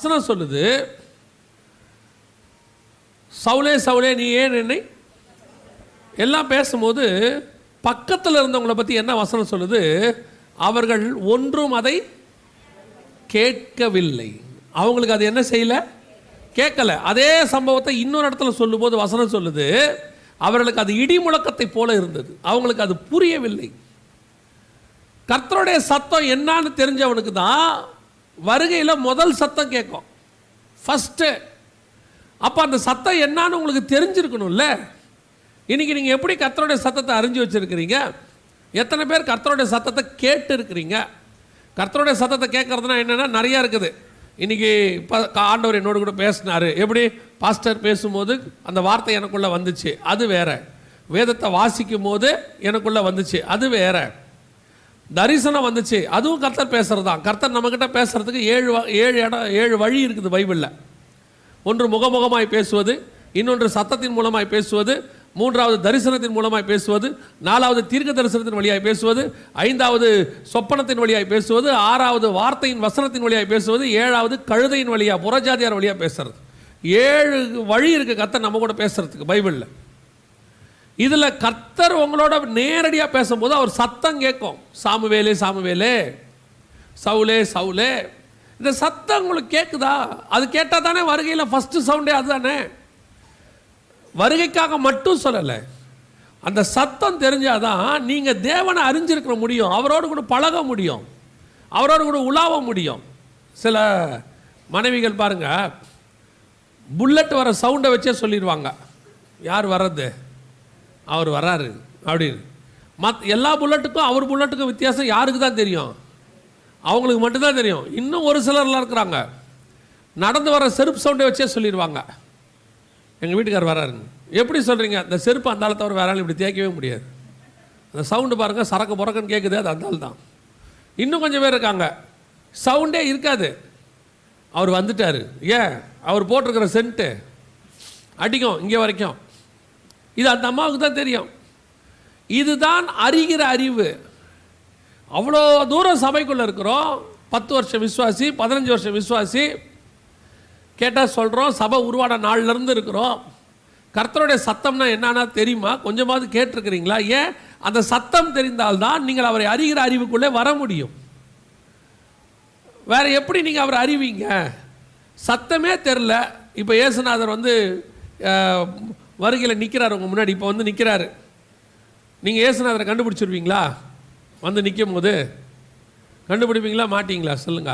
வசனம் சொல்லுது சவுலே சவுலே நீ ஏன் என்னை எல்லாம் பேசும்போது பக்கத்தில் இருந்தவங்களை பற்றி என்ன வசனம் சொல்லுது அவர்கள் ஒன்றும் அதை கேட்கவில்லை. அவங்களுக்கு அது என்ன செய்யல? கேட்கல. அதே சம்பவத்தை இன்னொரு இடத்துல சொல்லும்போது வசனம் சொல்லுது அவர்களுக்கு அது இடி முழக்கத்தை போல இருந்தது. அவங்களுக்கு அது புரியவில்லை. கர்த்தருடைய சத்தம் என்னன்னு தெரிஞ்சவனுக்கு தான் வருகையில் முதல் சத்தம் கேட்கும். ஃபஸ்ட்டு அப்போ அந்த சத்தம் என்னான்னு உங்களுக்கு தெரிஞ்சிருக்கணும்ல? இன்றைக்கி நீங்கள் எப்படி கர்த்தருடைய சத்தத்தை அறிஞ்சு வச்சிருக்கிறீங்க? எத்தனை பேர் கர்த்தருடைய சத்தத்தை கேட்டு இருக்கிறீங்க கர்த்தருடைய சத்தத்தை கேட்குறதுனா என்னென்னா நிறையா இருக்குது. இன்றைக்கி இப்போ ஆண்டவர் என்னோடு கூட பேசினாரு. எப்படி? பாஸ்டர் பேசும்போது அந்த வார்த்தை எனக்குள்ளே வந்துச்சு. அது வேற. வேதத்தை வாசிக்கும் போது எனக்குள்ளே வந்துச்சு. அது வேறு. தரிசனம் வந்துச்சு. அதுவும் கர்த்தர் பேசுகிறது தான் கர்த்தர் நம்மக்கிட்ட பேசுகிறதுக்கு ஏழு வ- ஏழு இடம் ஏழு வழி இருக்குது பைபிளில். ஒன்று முகமுகமாய் பேசுவது இன்னொன்று சத்தத்தின் மூலமாய் பேசுவது மூன்றாவது தரிசனத்தின் மூலமாய் பேசுவது நாலாவது தீர்க்க தரிசனத்தின் வழியாய் பேசுவது ஐந்தாவது சொப்பனத்தின் வழியாய் பேசுவது ஆறாவது வார்த்தையின் வசனத்தின் வழியாய் பேசுவது ஏழாவது கழுதையின் வழியாக புறஜாதியார் வழியாக பேசுறது. ஏழு வழி இருக்குது கத்தை நம்ம கூட பேசுறதுக்கு பைபிளில். இதில் கர்த்தர் உங்களோட நேரடியாக பேசும்போது அவர் சத்தம் கேட்கும். சாமுவேலே சாமுவேலே. சவுலே சவுலே. இந்த சத்தம் உங்களுக்கு கேட்குதா அது கேட்டால் தானே வருகையில் ஃபஸ்ட்டு சவுண்டே அதுதானே? வருகைக்காக மட்டும் சொல்லலை. அந்த சத்தம் தெரிஞ்சாதான் நீங்கள் தேவனை அறிஞ்சிருக்க முடியும். அவரோடு கூட பழக முடியும். அவரோடு கூட உலாவ முடியும். சில மனைவிகள் பாருங்கள் புல்லட் வர சவுண்டை வச்சே சொல்லிடுவாங்க யார் வர்றது? அவர் வராரு அப்படின்னு. மத் எல்லா புல்லட்டுக்கும் அவர் புல்லட்டுக்கும் வித்தியாசம் யாருக்கு தான் தெரியும்? அவங்களுக்கு மட்டும்தான் தெரியும். இன்னும் ஒரு சிலர்லாம் இருக்கிறாங்க. நடந்து வர செருப்பு சவுண்டை வச்சே சொல்லிடுவாங்க. எங்கள் வீட்டுக்கார் வராருங்க எப்படி சொல்கிறீங்க இந்த செருப்பு அந்த ஆளை தவிர வேற ஆள் இப்படி தேய்க்கவே முடியாது. அந்த சவுண்டு பாருங்கள் சரக்கு புறக்குன்னு கேட்குது அது அந்த ஆள் தான் இன்னும் கொஞ்சம் பேர் இருக்காங்க. சவுண்டே இருக்காது. அவர் வந்துட்டார். ஏன்? அவர் போட்டிருக்கிற சென்ட்டு. அடிக்கும் இங்கே வரைக்கும். இது அந்த அம்மாவுக்கு தான் தெரியும். இதுதான் அறிகிற அறிவு. அவ்வளோ தூரம் சபைக்குள்ளே இருக்கிறோம். பத்து வருஷம் விசுவாசி பதினஞ்சு வருஷம் விஸ்வாசி கேட்டால் சொல்கிறோம் சபை உருவான நாள்லேருந்து இருக்கிறோம். கர்த்தருடைய சத்தம்னா என்னன்னா தெரியுமா? கொஞ்சமாவது கேட்டிருக்கிறீங்களா? ஏன்? அந்த சத்தம் தெரிந்தால்தான் நீங்கள் அவரை அறிகிற அறிவுக்குள்ளே வர முடியும். வேற எப்படி நீங்கள் அவரை அறிவீங்க? சத்தமே தெரில இப்போ இயேசுநாதர் வந்து வருகையில் நிற்கிறார் உங்கள் முன்னாடி இப்போ வந்து நிற்கிறாரு நீங்கள் ஏசுநாதரை கண்டுபிடிச்சிருவீங்களா? வந்து நிற்கும் போது கண்டுபிடிப்பீங்களா மாட்டிங்களா? சொல்லுங்க.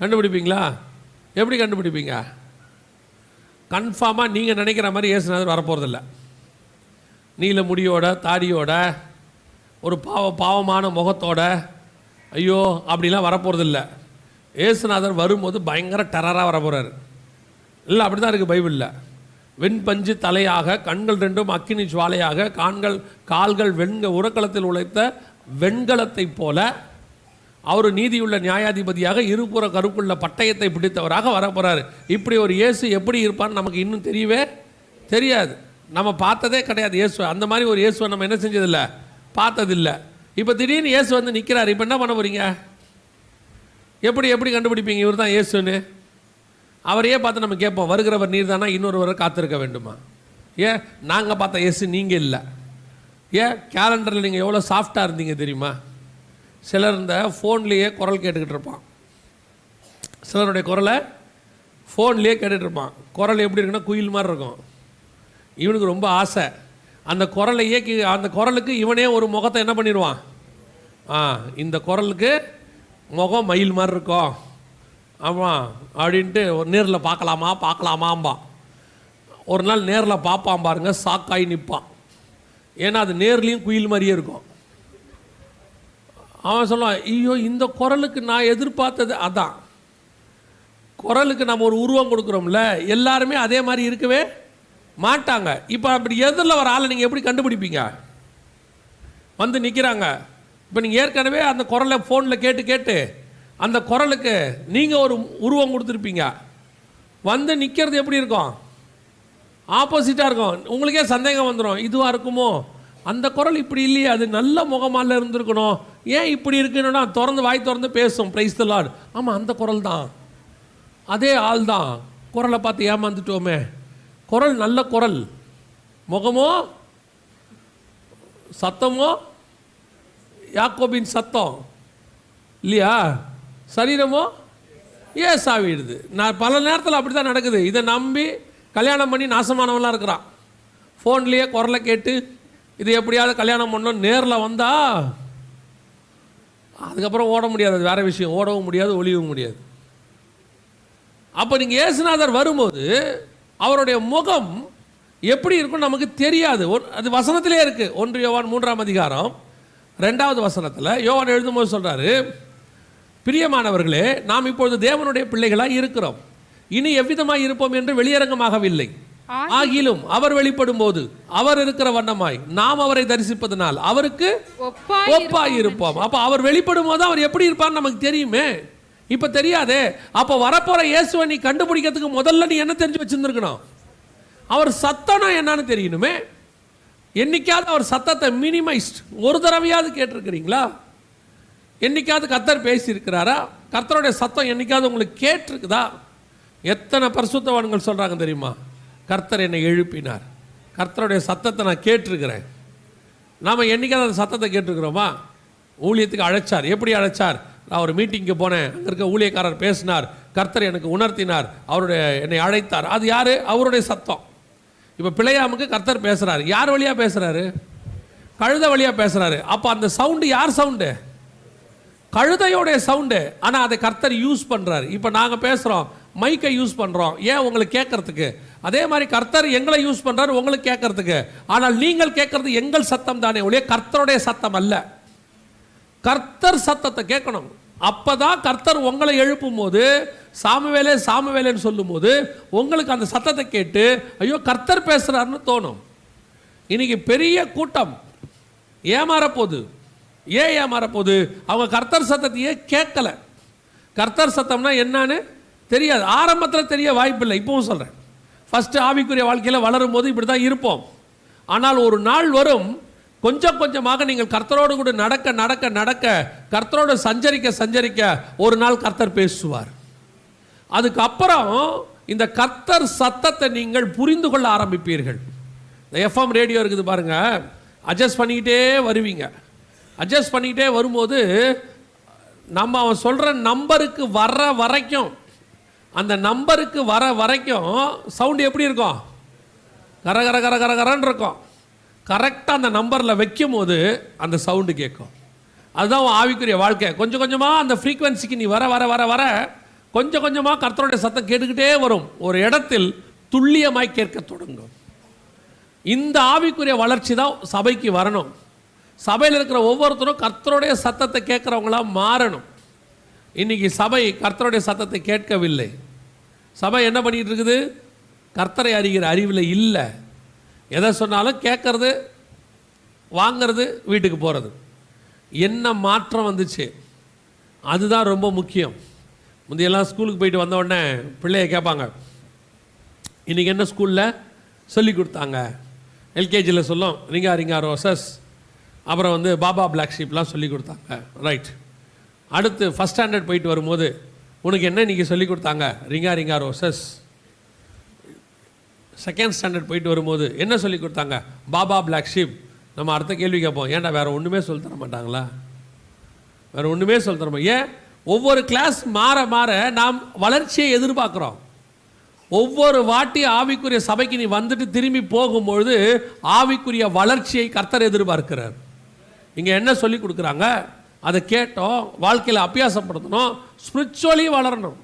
கண்டுபிடிப்பீங்களா? எப்படி கண்டுபிடிப்பீங்க? கன்ஃபார்மாக நீங்கள் நினைக்கிற மாதிரி ஏசுநாதர் வரப்போகிறதில்ல நீல முடியோட தாடியோட ஒரு பாவ பாவமான முகத்தோட ஐயோ அப்படிலாம் வரப்போகிறதில்ல ஏசுநாதர் வரும்போது பயங்கர டெரராக வரப்போகிறாரு இல்லை அப்படி தான் இருக்குது பைபிளில். வெண்பஞ்சு தலையாக கண்கள் ரெண்டும் அக்கினி ஜுவாலையாக காண்கள் கால்கள் வெண்க உரக்களத்தில் உழைத்த வெண்கலத்தைப் போல அவர் நீதியுள்ள நியாயாதிபதியாக இருபுற கருக்குள்ள பட்டயத்தை பிடித்தவராக வரப்போகிறார் இப்படி ஒரு இயேசு எப்படி இருப்பான்னு நமக்கு இன்னும் தெரியவே தெரியாது. நம்ம பார்த்ததே கிடையாது இயேசு. அந்த மாதிரி ஒரு இயேசுவை நம்ம என்ன செஞ்சதில்ல? பார்த்ததில்ல. இப்போ திடீர்னு இயேசு வந்து நிற்கிறார் இப்போ என்ன பண்ண போகிறீங்க எப்படி எப்படி கண்டுபிடிப்பீங்க? இவர் தான் இயேசுன்னு? அவரையே பார்த்து நம்ம கேட்போம் வருகிறவர் நீர் தானா இன்னொருவரை காத்திருக்க வேண்டுமா? ஏன் நாங்கள் பார்த்த எஸ் நீங்கள் இல்லை. ஏன் கேலண்டரில் நீங்கள் எவ்வளோ சாஃப்டாக இருந்தீங்க தெரியுமா? சிலர் இந்த ஃபோன்லேயே குரல் கேட்டுக்கிட்டு இருப்பான். சிலருடைய குரலை ஃபோன்லேயே கேட்டுகிட்டு இருப்பான். குரல் எப்படி இருக்குன்னா குயில் மாதிரி இருக்கும். இவனுக்கு ரொம்ப ஆசை. அந்த குரலையே கி- அந்த குரலுக்கு இவனே ஒரு முகத்தை என்ன பண்ணிடுவான்? ஆ இந்த குரலுக்கு முகம் மயில் மாதிரி இருக்கும். ஆமாம் அப்படின்ட்டு ஒரு நேரில் பார்க்கலாமா பார்க்கலாமாம்பான் ஒரு நாள் நேரில் பார்ப்பான் பாருங்க சாக்காய் நிற்பான் ஏன்னா அது நேர்லேயும் குயில் மாதிரியே இருக்கும். அவன் சொல்லுவான் ஐயோ இந்த குரலுக்கு நான் எதிர்பார்த்தது அதான். குரலுக்கு நம்ம ஒரு உருவம் கொடுக்குறோம்ல எல்லாருமே அதே மாதிரி இருக்கவே மாட்டாங்க. இப்போ அப்படி எதிரில் வர ஆளை நீங்கள் எப்படி கண்டுபிடிப்பீங்க? வந்து நிற்கிறாங்க இப்போ நீங்கள் ஏற்கனவே அந்த குரலை ஃபோனில் கேட்டு கேட்டு அந்த குரலுக்கு நீங்கள் ஒரு உருவம் கொடுத்துருப்பீங்க. வந்து நிற்கிறது எப்படி இருக்கும்? ஆப்போசிட்டாக இருக்கும். உங்களுக்கே சந்தேகம் வந்துடும் இதுவாக இருக்குமோ? அந்த குரல் இப்படி இல்லையே. அது நல்ல முகமால இருந்திருக்கணும். ஏன் இப்படி இருக்குன்னா திறந்து வாய் திறந்து பேசும். பிரைஸ் த லார்ட் ஆமாம் அந்த குரல் தான். அதே ஆள் தான். குரலை பார்த்து ஏமாந்துட்டோமே. குரல் நல்ல குரல். முகமோ? சத்தமோ? யாக்கோபின் சத்தம். இல்லையா? சரீரமோ? ஏஸ் ஆகிடுது நான் பல நேரத்தில் அப்படி தான் நடக்குது. இதை நம்பி கல்யாணம் பண்ணி நாசமானவெல்லாம் இருக்கிறான். ஃபோன்லேயே குரலை கேட்டு இது எப்படியாவது கல்யாணம் பண்ணோம் நேரில் வந்தால் அதுக்கப்புறம் ஓட முடியாது. அது வேறு விஷயம். ஓடவும் முடியாது ஒளியவும் முடியாது. அப்போ நீங்கள் ஏசுநாதர் வரும்போது அவருடைய முகம் எப்படி இருக்கும்னு நமக்கு தெரியாது. ஒன்- அது வசனத்திலே இருக்குது ஒன்று யோவான் மூன்றாம் அதிகாரம் ரெண்டாவது வசனத்தில் யோவான் எழுதும்போது சொல்கிறாரு பிரியமானவர்களே நாம் இப்பொழுது தேவனுடைய பிள்ளைகளாய் இருக்கிறோம். இனி எவ்விதமாய் இருப்போம் என்று வெளியரங்கமாகவில்லை. ஆகிலும் அவர் வெளிப்படும் போது அவர் இருக்கிற வண்ணமாய் நாம் அவரை தரிசிப்பதனால் அவருக்கு ஒப்பாய் இருப்போம் அப்ப அவர் வெளிப்படும் போது அவர் எப்படி இருப்பார்னு நமக்கு தெரியுமே. இப்ப தெரியாதே. அப்ப வரப்போற இயேசுவை நீ கண்டுபிடிக்கிறதுக்கு முதல்ல நீ என்ன தெரிஞ்சு வச்சிருந்துருக்கணும்? அவர் சத்தம்னா என்னன்னு தெரியணுமே. என்னைக்காவது அவர் சத்தத்தை மினிமைஸ்ட் ஒரு தடவையாவது கேட்டிருக்கிறீங்களா? என்னைக்காவது கர்த்தர் பேசியிருக்கிறாரா? கர்த்தருடைய சத்தம் என்னைக்காவது உங்களுக்கு கேட்டிருக்குதா? எத்தனை பரிசுத்தவான்கள் சொல்கிறாங்க தெரியுமா? கர்த்தர் என்னை எழுப்பினார். கர்த்தருடைய சத்தத்தை நான் கேட்டிருக்கிறேன். நாம் என்னைக்காவது அந்த சத்தத்தை கேட்டிருக்கிறோமா. ஊழியத்துக்கு அழைச்சார். எப்படி அழைச்சார்? நான் ஒரு மீட்டிங்க்கு போனேன். அங்கே இருக்க ஊழியக்காரர் பேசினார். கர்த்தர் எனக்கு உணர்த்தினார். அவருடைய என்னை அழைத்தார். அது யார்? அவருடைய சத்தம். இப்போ பிள்ளையாமுக்கு கர்த்தர் பேசுகிறார் யார் வழியாக பேசுகிறாரு கழுத வழியாக பேசுகிறாரு அப்போ அந்த சவுண்டு யார் சவுண்டு கழுதையோடைய சவுண்டு ஆனால் அதை கர்த்தர் யூஸ் பண்ணுறாரு இப்போ நாங்கள் பேசுகிறோம் மைக்கை யூஸ் பண்ணுறோம் ஏன் உங்களுக்கு கேட்கறதுக்கு அதே மாதிரி கர்த்தர் எங்களை யூஸ் பண்ணுறாரு உங்களுக்கு கேட்கறதுக்கு ஆனால் நீங்கள் கேட்கறது எங்கள் சத்தம் தானே ஒழிய கர்த்தருடைய சத்தம் அல்ல. கர்த்தர் சத்தத்தை கேட்கணும். அப்பதான் கர்த்தர் உங்களை எழுப்பும் போது சாமுவேலே சாமுவேலேன்னு சொல்லும்போது உங்களுக்கு அந்த சத்தத்தை கேட்டு ஐயோ கர்த்தர் பேசுறாருன்னு தோணும். இன்னைக்கு பெரிய கூட்டம். ஏமாறப்போகுது. ஏன் ஏமாறப்போகுது? அவங்க கர்த்தர் சத்தத்தையே கேட்கல. கர்த்தர் சத்தம்னா என்னன்னு தெரியாது. ஆரம்பத்தில் தெரிய வாய்ப்பில்லை. இப்பவும் சொல்கிறேன் ஃபஸ்ட்டு ஆவிக்குரிய வாழ்க்கையில் வளரும் போது இப்படி தான் இருப்போம். ஆனால் ஒரு நாள் வரும் கொஞ்சம் கொஞ்சமாக நீங்கள் கர்த்தரோடு கூட நடக்க நடக்க நடக்க கர்த்தரோடு சஞ்சரிக்க சஞ்சரிக்க ஒரு நாள் கர்த்தர் பேசுவார். அதுக்கப்புறம் இந்த கர்த்தர் சத்தத்தை நீங்கள் புரிந்து கொள்ள ஆரம்பிப்பீர்கள். இந்த எஃப்எம் ரேடியோ இருக்குது பாருங்க. அட்ஜஸ்ட் பண்ணிக்கிட்டே வருவீங்க. அட்ஜஸ்ட் பண்ணிக்கிட்டே வரும்போது நம்ம அவன் சொல்கிற நம்பருக்கு வர்ற வரைக்கும் அந்த நம்பருக்கு வர வரைக்கும் சவுண்டு எப்படி இருக்கும்? கர கர கர கர கரன்னு இருக்கும். கரெக்டாக அந்த நம்பரில் வைக்கும் போது அந்த சவுண்டு கேட்கும். அதுதான் உன் ஆவிக்குரிய வாழ்க்கை. கொஞ்சம் கொஞ்சமாக அந்த ஃப்ரீக்வன்சிக்கு நீ வர வர வர வர கொஞ்சம் கொஞ்சமாக கர்த்தருடைய சத்தம் கேட்டுக்கிட்டே வரும். ஒரு இடத்தில் துல்லியமாய் கேட்க தொடங்கும். இந்த ஆவிக்குரிய வளர்ச்சி தான் சபைக்கு வரணும். சபையில் இருக்கிற ஒவ்வொருத்தரும் கர்த்தருடைய சத்தத்தை கேட்குறவங்களா மாறணும். இன்றைக்கி சபை கர்த்தருடைய சத்தத்தை கேட்கவில்லை. சபை என்ன பண்ணிகிட்டு இருக்குது? கர்த்தரை அறிகிற அறிவில் இல்லை. எதை சொன்னாலும் கேட்கறது வாங்கிறது வீட்டுக்கு போகிறது என்ன மாற்றம் வந்துச்சு? அதுதான் ரொம்ப முக்கியம். முந்தையெல்லாம் ஸ்கூலுக்கு போயிட்டு வந்த உடனே பிள்ளைய கேட்பாங்க. இன்றைக்கி என்ன ஸ்கூலில்? சொல்லி கொடுத்தாங்க. எல்கேஜியில் சொல்லும் ரிங்கா ரிங்கா ரோசஸ். அப்புறம் வந்து பாபா பிளாக் ஷீப்லாம் சொல்லி கொடுத்தாங்க. ரைட் அடுத்து ஃபஸ்ட் ஸ்டாண்டர்ட் போயிட்டு வரும்போது உனக்கு என்ன இன்றைக்கி சொல்லி கொடுத்தாங்க? Ring a ring a roses second standard போயிட்டு வரும்போது என்ன சொல்லி கொடுத்தாங்க? பாபா பிளாக் ஷீப் நம்ம அடுத்த கேள்வி கேட்போம். ஏன்டா வேறு ஒன்றுமே சொல்லி தர மாட்டாங்களா? வேறு ஒன்றுமே சொல்லி தர ஏன்? ஒவ்வொரு கிளாஸ் மாற மாற நாம் வளர்ச்சியை எதிர்பார்க்குறோம். ஒவ்வொரு வாட்டி ஆவிக்குரிய சபைக்கு நீ வந்துட்டு திரும்பி போகும்பொழுது ஆவிக்குரிய வளர்ச்சியை கர்த்தர் எதிர்பார்க்கிறார். இங்கே என்ன சொல்லி கொடுக்குறாங்க? அதை கேட்டோம் வாழ்க்கையில் அபியாசப்படுத்தணும் ஸ்பிரிச்சுவலி வளரணும்.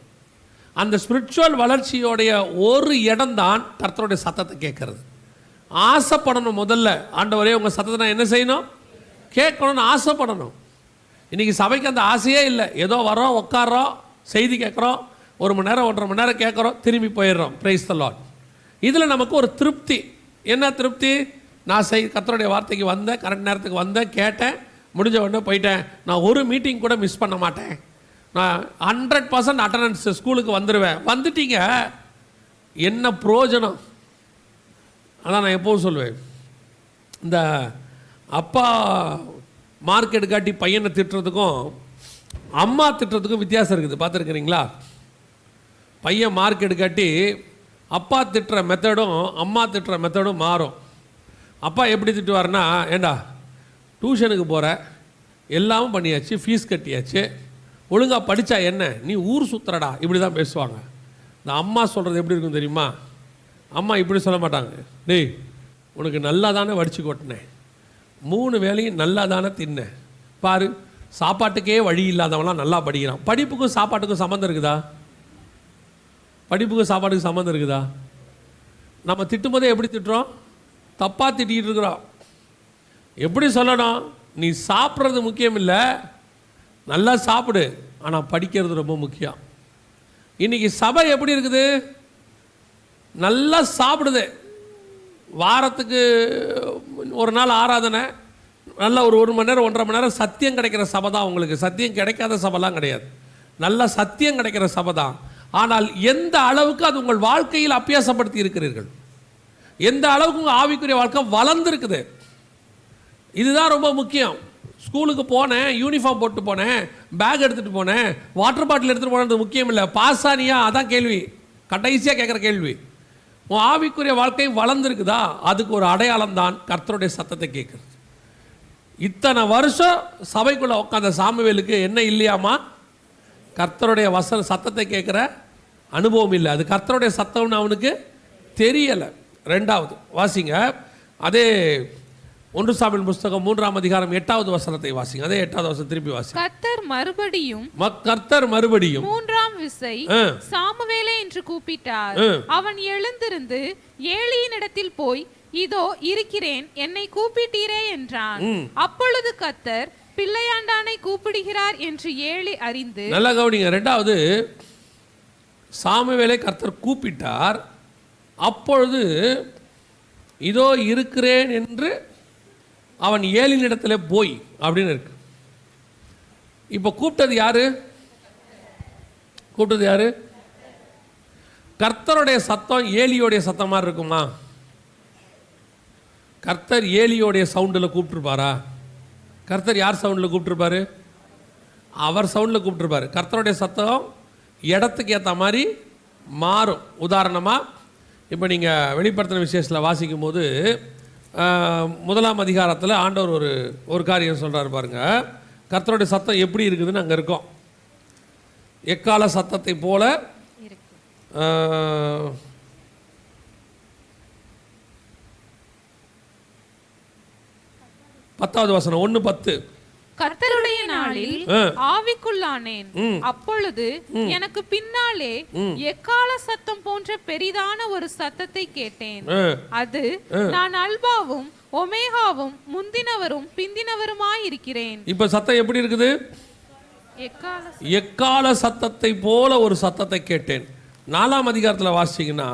அந்த ஸ்பிரிச்சுவல் வளர்ச்சியோடைய ஒரு இடம்தான் கர்த்தருடைய சத்தத்தை கேட்கறது. ஆசைப்படணும் முதல்ல. ஆண்டவரே உங்கள் சத்தத்தை நான் என்ன செய்யணும்? கேட்கணும்னு ஆசைப்படணும். இன்றைக்கி சபைக்கு அந்த ஆசையே இல்லை. ஏதோ வரோம் உட்காரோம் செய்தி கேட்குறோம் ஒரு மணி நேரம் ஒன்றரை மணி நேரம் கேட்குறோம் திரும்பி போயிடுறோம். பிரைஸ் த லாட் இதில் நமக்கு ஒரு திருப்தி. என்ன திருப்தி? நான் செய் கத்தருடைய வார்த்தைக்கு வந்தேன் கரெக்ட் நேரத்துக்கு வந்தேன் கேட்டேன் முடிஞ்ச உடனே போயிட்டேன். நான் ஒரு மீட்டிங் கூட மிஸ் பண்ண மாட்டேன். நான் ஹண்ட்ரட் பர்சன்ட் அட்டண்டன்ஸ் ஸ்கூலுக்கு வந்துடுவேன் வந்துட்டீங்க. என்ன பிரயோஜனம்? அதான் நான் எப்போவும் சொல்லுவேன். இந்த அப்பா மார்க் எடுக்காட்டி பையனை திட்டுறதுக்கும் அம்மா திட்டுறதுக்கும் வித்தியாசம் இருக்குது. பார்த்துருக்குறீங்களா? பையன் மார்க் எடுக்காட்டி அப்பா திட்டுற மெத்தடும் அம்மா திட்டுற மெத்தடும் மாறும். அப்பா எப்படி திட்டுவாருன்னா ஏண்டா டியூஷனுக்கு போகிற எல்லாமும் பண்ணியாச்சு ஃபீஸ் கட்டியாச்சு. ஒழுங்காக படித்தா என்ன? நீ ஊர் சுற்றுறடா இப்படி தான் பேசுவாங்க. இந்த அம்மா சொல்கிறது எப்படி இருக்கும் தெரியுமா? அம்மா இப்படி சொல்ல மாட்டாங்க. டேய் உனக்கு நல்லா தானே வடித்து கொட்டினேன் மூணு வேளையும் நல்லா தானே தின்னேன் பாரு சாப்பாட்டுக்கே வழி இல்லாதவங்களாம் நல்லா படிக்கிறான். படிப்புக்கும் சாப்பாட்டுக்கும் சம்மந்தம் இருக்குதா? படிப்புக்கும் சாப்பாட்டுக்கும் சம்மந்தம் இருக்குதா? நம்ம திட்டும்போதே எப்படி திட்டுறோம்? தப்பாக திட்டிகிட்டு இருக்கிறோம் எப்படி சொல்லணும்? நீ சாப்பிட்றது முக்கியம் இல்லை நல்லா சாப்பிடு. ஆனால் படிக்கிறது ரொம்ப முக்கியம். இன்னைக்கு சபை எப்படி இருக்குது? நல்லா சாப்பிடுது. வாரத்துக்கு ஒரு நாள் ஆராதனை. நல்ல ஒரு ஒரு மணி நேரம் ஒன்றரை மணி நேரம் சத்தியம் கிடைக்கிற சபை தான் உங்களுக்கு. சத்தியம் கிடைக்காத சபைலாம் கிடையாது. நல்ல சத்தியம் கிடைக்கிற சபை தான். ஆனால் எந்த அளவுக்கு அது உங்கள் வாழ்க்கையில் அபியாசப்படுத்தி இருக்கிறீர்கள்? எந்த அளவுக்கு உங்கள் ஆவிக்குரிய வாழ்க்கை வளர்ந்துருக்குது? இதுதான் ரொம்ப முக்கியம். ஸ்கூலுக்கு போனேன் யூனிஃபார்ம் போட்டு போனேன் பேக் எடுத்துகிட்டு போனேன் வாட்டர் பாட்டில் எடுத்துகிட்டு போனது முக்கியம் இல்லை. பாஸ் ஆனியா? அதான் கேள்வி. கடைசியாக கேட்குற கேள்வி. உன் ஆவிக்குரிய வாழ்க்கை வளர்ந்துருக்குதா? அதுக்கு ஒரு அடையாளம் தான் கர்த்தருடைய சத்தத்தை கேட்குறது இத்தனை வருஷம் சபைக்குள்ளே உட்காந்த சாமுவேலுக்கு என்ன இல்லையாமா கர்த்தருடைய வச சத்தத்தை கேட்குற அனுபவம் இல்லை. அது கர்த்தருடைய சத்தம்னு அவனுக்கு தெரியலை. ரெண்டாவது வாசிங்க. அதே ஒன்று சாமியின் புஸ்தகம் மூன்றாம் அதிகாரம் எட்டாவது வசனத்தை வாசிங்க. அதே எட்டாவது வசனம் திருப்பி வாசிங்க. கர்த்தர் மறுபடியும் கர்த்தர் மறுபடியும் மூன்றாம் விசை. சாமுவேலே என்று கூப்பிட்டார். அவன் எழுந்திருந்து ஏலியினிடத்தில் போய் இதோ இருக்கிறேன் என்னை கூப்பிட்டீரே என்றான். அப்பொழுது கர்த்தர் பிள்ளையாண்டானை கூப்பிடுகிறார் என்று ஏழி அறிந்து நல்லா கவனிங்க. ரெண்டாவது சாமுவேலை கர்த்தர் கூப்பிட்டார். அப்பொழுது இதோ இருக்கிறேன் என்று அவன் ஏழினிடத்துல போய் அப்படின்னு இருக்கு. இப்போ கூப்பிட்டது யாரு? கூப்பிட்டது யாரு? கர்த்தருடைய சத்தம் ஏலியோடைய சத்தம் மாதிரி இருக்குமா? கர்த்தர் ஏலியோடைய சவுண்டில் கூப்பிட்டுருப்பாரா? கர்த்தர் யார் சவுண்டில் கூப்பிட்டுருப்பாரு? அவர் சவுண்டில் கூப்பிட்டுருப்பாரு. கர்த்தருடைய சத்தம் இடத்துக்கு ஏற்ற மாதிரி மாறும். உதாரணமாக இப்போ நீங்கள் வெளிப்படுத்தின விசேஷத்தில் வாசிக்கும் போது முதலாம் அதிகாரத்தில் ஆண்டவர் ஒரு ஒரு காரியம் சொல்கிறாரு பாருங்க. கர்த்தருடைய சத்தம் எப்படி இருக்குதுன்னு அங்கே இருக்கோம். எக்கால சத்தத்தை போல பத்தாவது வசனம் ஒன்று பத்து. கர்த்தருடைய நாளில். ஆவிக்குள்ளானேன். அப்பொழுது எனக்கு பின்னாலே எக்கால சத்தம் போன்ற பெரிதான ஒரு சத்தத்தை கேட்டேன். அது நான் அல்பாவும் ஒமேகாவும் முந்தினவரும் பிந்தினவருமாயிருக்கிறேன் இப்போ சத்தம் எப்படி இருக்குது? எக்கால எக்கால சத்தத்தை போல ஒரு சத்தத்தை கேட்டேன். நாலாம் அதிகாரத்தில் வாசிங்கன்னா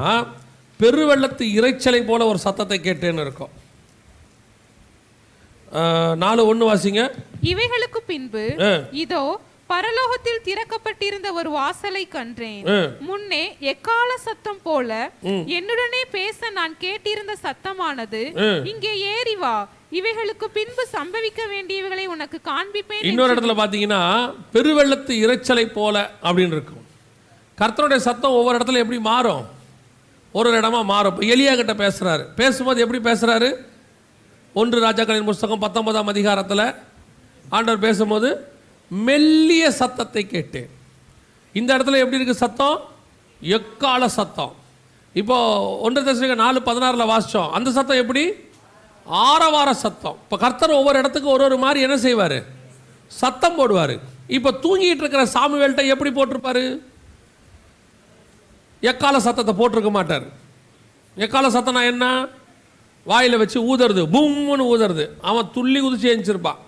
பெருவெள்ளத்து இரைச்சலை போல ஒரு சத்தத்தை கேட்டேன்னு இருக்கும். நாலு ஒன்று வாசிங்க. இவைகளுக்கு பின்பு. இதோ பரலோகத்தில் திறக்கப்பட்டிருந்த ஒரு வாசலை ஆ. முன்னே எக்கால சத்தம் போல என்னுடனே பேச நான் கேட்டிருந்த சத்தமானது இங்கே ஏறி வா. இவைகளுக்கு பின்பு சம்பவிக்க வேண்டியவைகளை உனக்கு காண்பிப்பேன் இன்னொரு இடத்துல பார்த்தீங்கன்னா பெருவெள்ளத்து இரைச்சலை போல அப்படின்னு இருக்கும். கர்த்தருடைய சத்தம் ஒவ்வொரு இடத்துல எப்படி மாறும்? ஒரு ஒரு இடமா மாறும். இப்போ எலியா கிட்ட பேசுறாரு. பேசும்போது எப்படி பேசுறாரு? ஒன்று ராஜாக்களின் புஸ்தகம் பத்தொன்பதாம் அதிகாரத்தில் ஆண்டவர் பேசும்போது மெல்லிய சத்தத்தை கேட்டேன். இந்த இடத்துல எப்படி இருக்குது சத்தம்? எக்கால சத்தம். இப்போ ஒன்று தசரிக நாலு பதினாறில் வாசித்தோம் அந்த சத்தம் எப்படி? ஆரவார சத்தம். இப்போ கர்த்தர் ஒவ்வொரு இடத்துக்கும் ஒரு ஒரு மாதிரி என்ன செய்வார்? சத்தம் போடுவார். இப்போ தூங்கிட்டு இருக்கிற சாமுவேல்கிட்ட எப்படி போட்டிருப்பாரு? எக்கால சத்தத்தை போட்டிருக்க மாட்டார். எக்கால சத்தம்னா என்ன? வாயில் வச்சு ஊதுறது பூம்னு ஊதுறது. அவன் துள்ளி குதிச்சு எழுந்திருப்பான்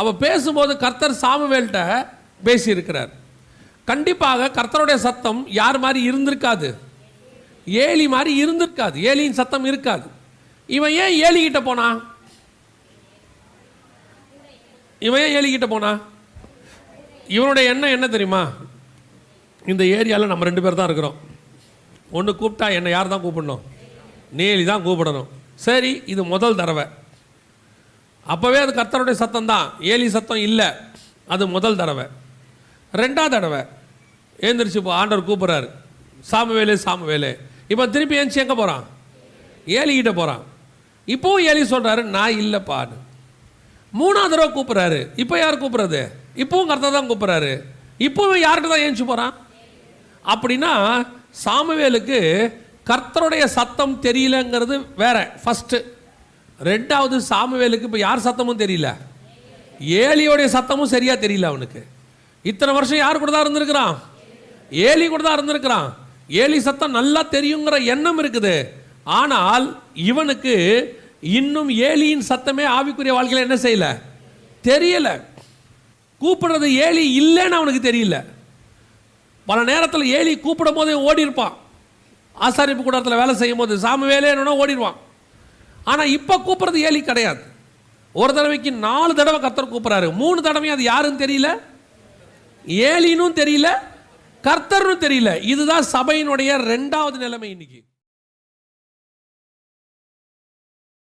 அவன் பேசும்போது கர்த்தர் சாமுவேல்கிட்ட பேசியிருக்கிறார். கண்டிப்பாக கர்த்தருடைய சத்தம் யார் மாதிரி இருந்திருக்காது. ஏலி மாதிரி இருந்திருக்காது. ஏலியின் சத்தம் இருக்காது. இவன் ஏன் ஏலிக்கிட்ட போனா? இவன் ஏன் ஏலிக்கிட்ட போனா? இவனுடைய எண்ணம் என்ன தெரியுமா? இந்த ஏரியாவில் நம்ம ரெண்டு பேர் தான் இருக்கிறோம். ஒன்று கூப்பிட்டா என்னை யார் தான் கூப்பிடணும்? நேலி தான் கூப்பிடணும். சரி இது முதல் தடவை. அப்போவே அது கர்த்தருடைய சத்தம் தான் ஏலி சத்தம் இல்லை. அது முதல் தடவை. ரெண்டாவது தடவை. ஏந்திரிச்சு இப்போ ஆண்டவர் கூப்பிட்றாரு. சாமுவேலு சாமுவேலு. இப்போ திருப்பி ஏந்திச்சு எங்கே போகிறான் ஏலிக்கிட்ட போகிறான் இப்போவும் ஏலி சொல்கிறாரு நான் இல்லைப்பான்னு மூணாவது தடவை கூப்பிட்றாரு. இப்போ யார் கூப்பிட்றது? இப்போவும் கர்த்தர் தான் கூப்பிட்றாரு. இப்போவும் யார்கிட்ட தான் ஏந்திச்சு போகிறான் அப்படின்னா சாமுவேலுக்கு கர்த்தருடைய சத்தம் தெரியலங்கிறது வேற. ஃபஸ்ட்டு ரெண்டாவது சாமுவேலுக்கு இப்போ யார் சத்தமும் தெரியல? ஏலியோடைய சத்தமும் சரியாக தெரியல அவனுக்கு. இத்தனை வருஷம் யார் கூட தான் இருந்திருக்கிறான்? ஏலி கூட தான் இருந்திருக்கிறான். ஏலி சத்தம் நல்லா தெரியுங்கிற எண்ணம் இருக்குது. ஆனால் இவனுக்கு இன்னும் ஏலியின் சத்தமே ஆவிக்குரிய வாழ்க்கையில் என்ன செய்யல? தெரியல. கூப்பிடுறது ஏலி இல்லைன்னு அவனுக்கு தெரியல. பல நேரத்தில் ஏலி கூப்பிடும் போதே ஓடி இருப்பான் ஆசாரிப்பு கூடத்தில் வேலை செய்யும் போது சாமி வேலைன்னு ஓடிடுவான். ஆனால் இப்போ கூப்பிட்றது ஏலி கிடையாது. ஒரு தடவைக்கு நாலு தடவை கர்த்தர் கூப்பிட்றாரு. மூணு தடவையும் அது யாருன்னு தெரியல? ஏலினும் தெரியல கர்த்தர்னு தெரியல. இதுதான் சபையினுடைய ரெண்டாவது நிலைமை இன்னைக்கு.